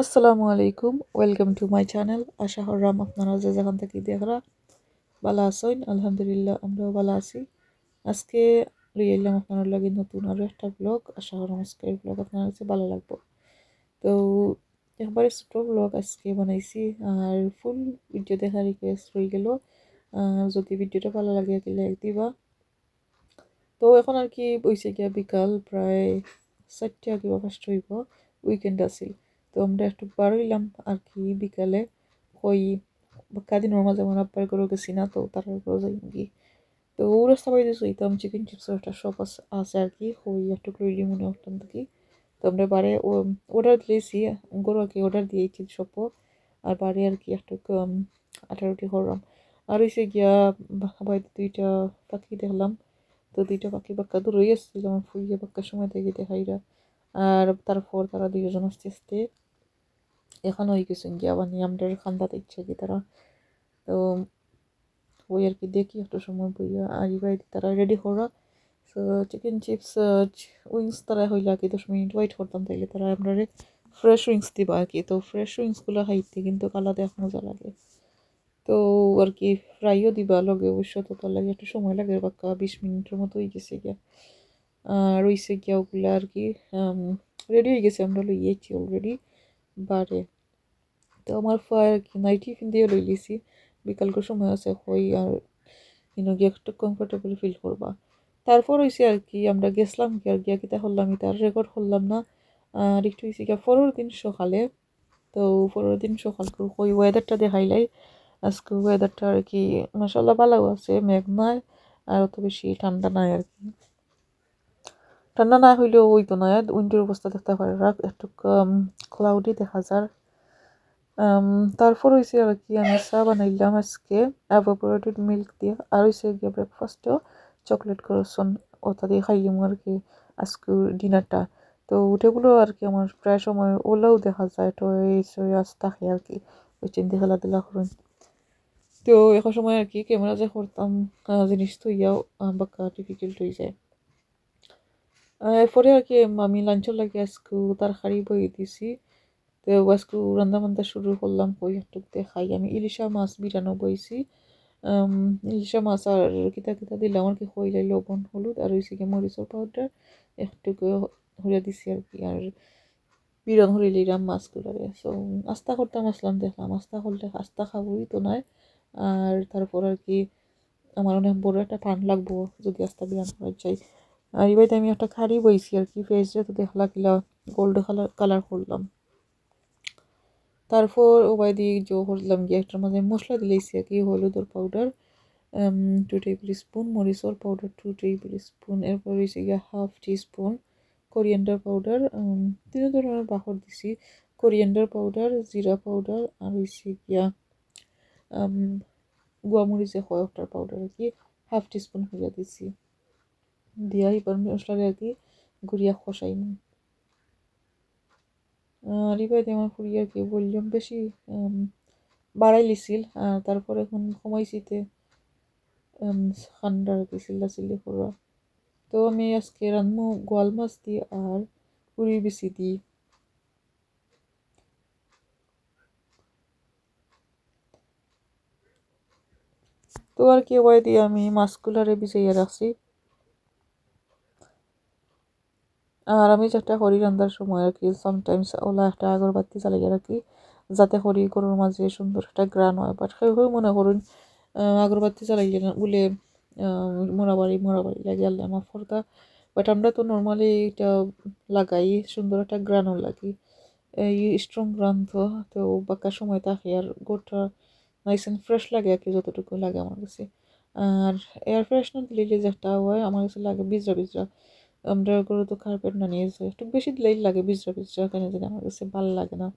আসসালামু আলাইকুম, welcome to my channel. আশা হররাম আপনারা যে যেখান থেকে দেখরা ভালো আছেন, আলহামদুলিল্লাহ আমরাও ভালো আছি। আজকে লই এলাম আপনার লাগে নতুন আরও একটা ব্লগ আশা হররাম আজকের ব্লগ আপনার কাছে ভালো লাগবো। তো একবারে ছোটো ব্লগ আজকে বানাইছি আর ফুল ভিডিও দেখার রিকোয়েস্ট রয়ে গেল। যদি ভিডিওটা ভালো লাগে লাইক দিবা। তো এখন আর কি বইছে গিয়া বিকাল প্রায় চারটা কিবা ফার্স্ট হইব উইকেন্ড আছিল। তো আমরা একটু বার আর কি বিকালে। কই কাদিনের মাঝে আমার আব্বার করে গেছি না, তো তার করে যাই কি তো ও রাস্তা বাড়িতে শুইতাম চিকেন চিপসের একটা শপ আছে আর কি। হই একটু লইলি মনে হতাম কি তো আমরা বারে অর্ডার দিয়েছি, গরু আর কি অর্ডার দিয়েছি শপও আর বাড়ি আর কি একটু আঠারোটি করলাম। আর হয়েছে গিয়া বাড়িতে দুইটা পাখি দেখলাম। তো দুইটা পাখি বাক্কা তো রয়ে আসছে যেমন ফুইয়ে বাক্কার সময় থেকে দেখাইরা। আর তারপর তারা দুইজন আস্তে আস্তে এখন ওই গেছেন গিয়া মানে আমরা খান্দাতে ইচ্ছা কি তারা? তো ওই আর কি দেখি একটু সময় বইয়া আর এবার তারা রেডি করা। সো চিকেন চিপস উইংস তারা হইলে আর কি দশ মিনিট ওয়েট করতাম তাইলে তারা আমরা ফ্রেশ উইংস দিবা আর কি। তো ফ্রেশ উইংসগুলো খাইতে কিন্তু কালাতে এক মজা লাগে। তো আর কি ফ্রাইও দিবা লগে অবশ্য তো তার লাগে একটু সময় লাগে বাক্কা বিশ মিনিটের মতো হয়ে গেছে গিয়া। আর রইছে গিয়া ওগুলো আর কি রেডি হয়ে গেছে, আমরা লইয়েছি অলরেডি বারে। তো আমার কি নাইটি টিফিন দিয়ে লই লিছি। বিকালকার সময় আছে, হই আর ইনো গিয়ে একটু কমফোর্টেবল ফিল করবা। তারপর হয়েছে আর কি, আমরা গেছিলাম কি আর গিয়া কিতা করলাম তার রেকর্ড করলাম না। আর একটু হয়েছে গিয়া পরের দিন সকালে। তো পরের দিন সকাল ওই ওয়েদারটা দেখাইলাই আজকে ওয়েদারটা আর কি মশাল্লা ভালো আছে, মেঘ নয় আর অত বেশি ঠান্ডা নাই আর কি। ঠান্ডা না হইলেও ওই তো নয় উইন্ডোর অবস্থা দেখতে পারে একটু ক্লাউডি দেখা যায় তারপর হয়েছে আর কি, আমি চা বানাইলাম আজকে অ্যাভোপোরেটেড মিল্ক দিয়ে। আর হয়েছে গিয়ে ব্রেকফাস্টও চকলেট করসন ওটা দিয়ে খাইলাম আর কি আজকে ডিনারটা তো উঠেগুলো আর কি আমার প্রায় সময় ওলাও দেখা যায়, তো এই আস থাকে আর কি, ওই চিন্তা খেলাধুলা করুন। তো এখন সময় আর কি ক্যামেরা যে করতাম জিনিস তো ইয়াও বাক্কা ডিফিকাল্ট হয়ে যায়। এরপরে আর কি আমি লাঞ্চের লাগে আজকে তরকারি বই দিছি তো আজকে রান্না বান্না শুরু করলাম কই একটু খাই আমি ইলিশা মাছ বিরানো বইছি ইলিশা মাছ আর কিতা কিতা দিলাম আর কি হইলাই লবণ হলুদ আর হয়েছে কি মরিচের পাউডার একটু হরিয়া দিছি আর কি আর বিরান হরিলে ইরাম মাছগুলারে সো আস্তা করতাম আসলাম দেখলাম আস্তা করলে আস্তা খাবোই তো নয় আর তারপর আর কি আমার অনেক বড় একটা পান লাগবো যদি আস্তা বিরান করা যায় আর এবারে আমি একটা খাড়ি বইছি আর কি ফেসটা তো দেখলা কিলা গোল্ড কালার কালার করলাম। তারপর ওবাই দিয়ে জো করলাম গিয়ে একটার মাঝে মশলা দিলেছি আর কি, হলুদর পাউডার টু টেবিল স্পুন মরিচর পাউডার টু টেবিল স্পুন এরপর হয়েছে গিয়ে half teaspoon coriander powder তিন ধরনের বাহর দিছি। কোরিয়েন্ডার পাউডার জিরা পাউডার আর হয়েছে গিয়া গুয়ামরিচে কয়েকটার পাউডার আর কি হাফ টি স্পুন হইয়া দিছি। দিয়া এবার মশলাটা আর কি গুড়িয়া খসাই নিই রিবাই আমার ফুরি আর কি বললাম বেশি বাড়াই লিছিল তারপর এখন কমাইছিতে ঠান্ডা আর কি চিল্লা চিল্লি করা তো আমি আজকে রান্নু গোয়াল মাছ দিই আর পুরি বেশি দিই তো আর কি ওয়াই দিয়ে আমি মাছগুলারে ভিজাইয়া রাখছি আর আমি যেটা করি রান্নার সময় আর কি। সামটাইমস ওলা একটা আগরবাতি জ্বালিয়ে রাখি, যাতে করি গরুর মাঝে সুন্দর একটা গ্রান হয়। বাট কেউ মনে করুন আগরবাতি জ্বালাইলে বলে মোড়াবাড়ি মোড়াবাড়ি লাগে আল্লাহ আমার ফর্দা বাট আমরা তো নর্মালি এটা লাগাই, সুন্দর একটা গ্রানও লাগি। এই স্ট্রং গ্রান তো তো বাক্কা সময় থাকে আর গোটা নাইস অ্যান্ড ফ্রেশ লাগে আর কি, যতটুকু লাগে আমার কাছে। আর এয়ার ফ্রেশনার দিলে যে যেটা হয়, আমার কাছে লাগে বিজরা বিজরা আমরা গরু তো কার্পেট না নিয়েছে একটু বেশি দিলেই লাগে বিজরা বিজরা কেন জানি আমার কাছে ভালো লাগে না।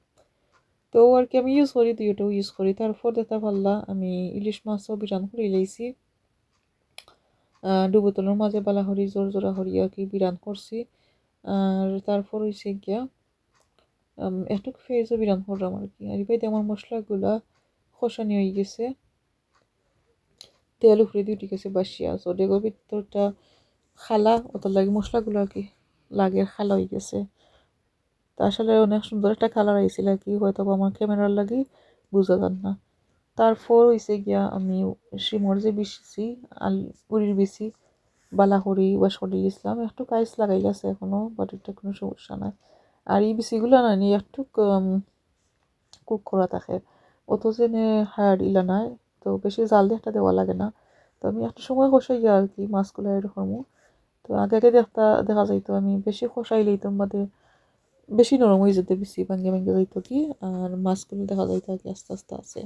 তো আর কি আমি ইউজ করি, দুইটাও ইউজ করি। তারপর দেখা পারলা, আমি ইলিশ মাছও বিরান করে ইলাইছি ডুবোতলের মাঝে বালা হরি জোর জোড়া হরি আর কি বিরান করছি। আর তারপর হয়েছে গিয়া একটু ফেজও বিরান করলাম আর কি। আর এবার আমার মশলাগুলা খসানি হয়ে গেছে। তেল উপরে দিয়ে গেছে বাসিয়া। সো ডেগোর ভিতরটা খালা ওটার লাগে মশলাগুলো আর কি লাগে খালা হয়ে গেছে। তা আসলে অনেক সুন্দর একটা কালার আইছিল আর কি হয়তো আমার ক্যামেরার লাগে বুঝা যান না। তারপর হয়েছে গিয়া আমি শিমর যে আল উড়ির বিছি, বালাহরি বা শরীর ইসলাম একটু কাইস লাগাইলাছে এখনও বাট এটা কোনো সমস্যা নাই। আর এই বিচিগুলো না নিয়ে একটু কুক করা থাকে। অত জেনে হায়ার ইলা নাই, তো বেশি জাল দিয়ে একটা দেওয়া লাগে না। তো আমি একটা সময় কষাই গিয়া আর কি মাছগুলো এরকম তো আগে আগে দেখা দেখা যাইতো আমি বেশি কষাই লইতাম, বাদে বেশি নরম হয়ে যেতে, বেশি ভাঙ্গে ভাঙ্গে যাইতো কি, আর মাছগুলো দেখা যাইতো আর কি আস্তে আস্তে আছে।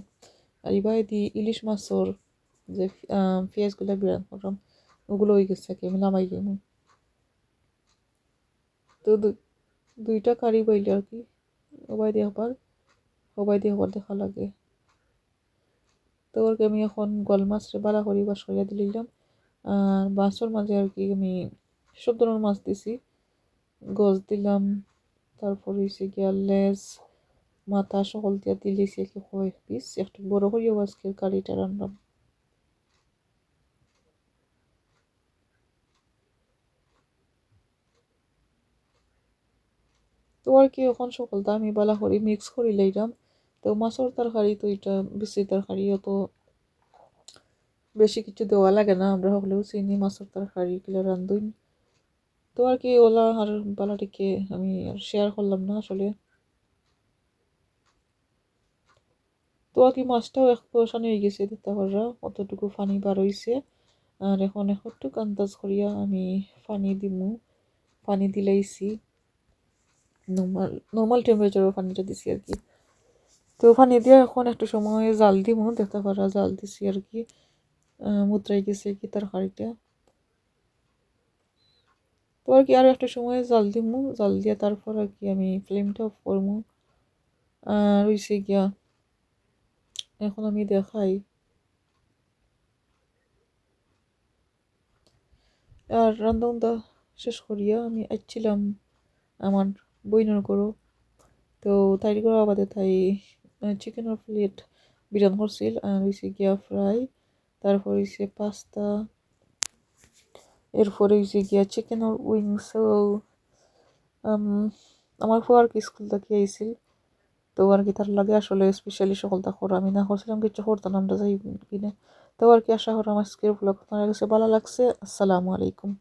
আর এবার দি ইলিশ মাছর যে পেঁয়াজগুলো বিরান করলাম, ওগুলো হয়ে গেছে কি আমি নামাই দিই তো দুইটা কারি বইলে আর কি, সবাই দিয়ে হবার সবাই দিয়ে হবার দেখা লাগে। তো আর আমি এখন গল মাছরে বালা করি বা সরিয়া দিলাম। আর মাছের মাঝে আর কি আমি সব ধরনের মাছ দিছি। গজ দিলাম, তারপর হয়েছে গিয়া লেজ, মাথা সকল দিয়া দিলেছি কি কয়েক পিস একটু বড় করিও আজকে কারিটা রান্নাম। তো আর কি, এখন সকলটা আমি বালা করি মিক্স করি লইলাম। তো মাছের তরকারি তো এটা বেশি তরকারি অত বেশি কিছু দেওয়া লাগে না, আমরা সকলেও চিনি, মাছের তরকারি, এগুলো রান্ধুন তো আর কি, ওলা আর বালাটিকে আমি আর শেয়ার করলাম না আসলে। তো আর কি, মাছটাও এক পোষণ হয়ে গেছে দিতে পারা অতটুকু পানি বার হয়েছে আর এখন একটু আন্দাজ করিয়া আমি পানি দিমু, পানি দিলাইছি। নর্মাল নর্মাল টেম্পারেচারও পানিটা দিছি আর কি। তো পানি দিয়ে এখন একটু সময় জাল দিমু দেখতে পারা জাল দিছি আর কি। মুদ্রাই গেছে কি তরকারিটা তো আর কি আরও একটা সময় জাল দিমু, জাল দিয়ে তারপর আর কি আমি ফ্লেমটা অফ করব আর গিয়া, এখন আমি দেখাই। আর রান্ধা শেষ করিয়া আমি আসছিলাম আমার বইনের করো তো তাই করা বাদে তাই চিকেনের প্লেট বিরান করছিল। আর হয়েছে গিয়া ফ্রাই তারপর হয়েছে পাস্তা এরপরে হয়েছে গিয়া চিকেন উইংস আমার ফুয়ার কি স্কুল থেকে আইসিল তো আর কি তার লাগে আসলে স্পেশালি সকলটা করা। আমি না করছিলাম কিছু করতাম আমরা যাই কিনে। তো আর কি আশা করা আমার আজকের ব্লগ ভালো লাগছে। আসসালামু আলাইকুম।